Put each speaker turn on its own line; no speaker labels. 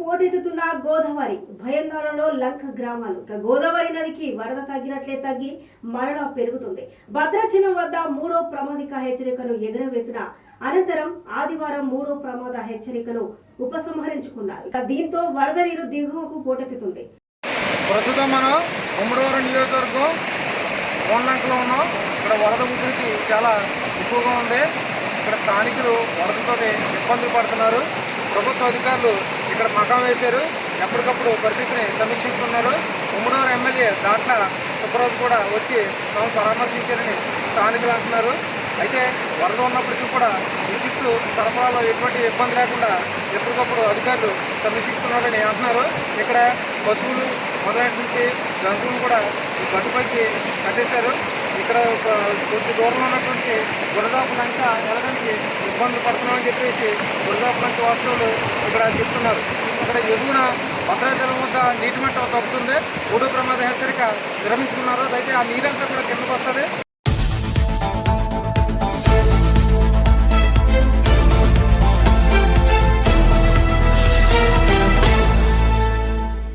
పోటెత్తుతున్న గోదావరి భయంగారంలో లంక గ్రామాలు. ఇక గోదావరి నదికి వరద తగ్గినట్లే తగ్గి మరలా పెరుగుతుంది. భద్రాచలం వద్ద మూడో ప్రమాదిక హెచ్చరికను ఎగురవేసిన అనంతరం ఆదివారం మూడో ప్రమాద హెచ్చరికను ఉపసంహరించుకున్నారు. ఇక దీంతో వరద నీరు దిగువకు పోటెత్తుతుంది.
ప్రస్తుతం మనం ఉమ్మడివారం నియోజకవర్గం కోన్లంకలో ఉన్నాం. ఇక్కడ వరద ఉధృతి చాలా ఎక్కువగా ఉంది. ఇక్కడ స్థానికులు వరదతో ఇబ్బందులు పడుతున్నారు. ప్రభుత్వ అధికారులు ఇక్కడ మకాం వేశారు. ఎప్పటికప్పుడు పరిస్థితిని సమీక్షిస్తున్నారు. ఉమ్మడివారం ఎమ్మెల్యే దాంట్లో సుబ్బరాజు కూడా వచ్చి తాము పరామర్శించారని స్థానికులు అంటున్నారు. అయితే వరద ఉన్నప్పటికీ కూడా విద్యుత్ సరఫరాలో ఎటువంటి ఇబ్బంది లేకుండా ఎప్పటికప్పుడు అధికారులు సమీక్షిస్తున్నారని అంటున్నారు. ఇక్కడ పశువులు మొదలైన నుంచి జంతువులు కూడా ఈ గట్టుపైకి కట్టేశారు. ఇక్కడ ఒక కొద్ది దూరంలో ఉన్నటువంటి గురదాపు లంక వెళ్ళడానికి ఇబ్బందులు పడుతున్నామని చెప్పేసి గురదాపు ప్రాంత వాసులు ఇక్కడ చెప్తున్నారు. ఇక్కడ ఎగువన భద్రాచలం వద్ద నీటి మట్టం తగ్గుతుంది మూడో ప్రమాద హెచ్చరిక విరమించుకున్నారు అయితే ఆ నీరంతా కూడా కిందకు వస్తుంది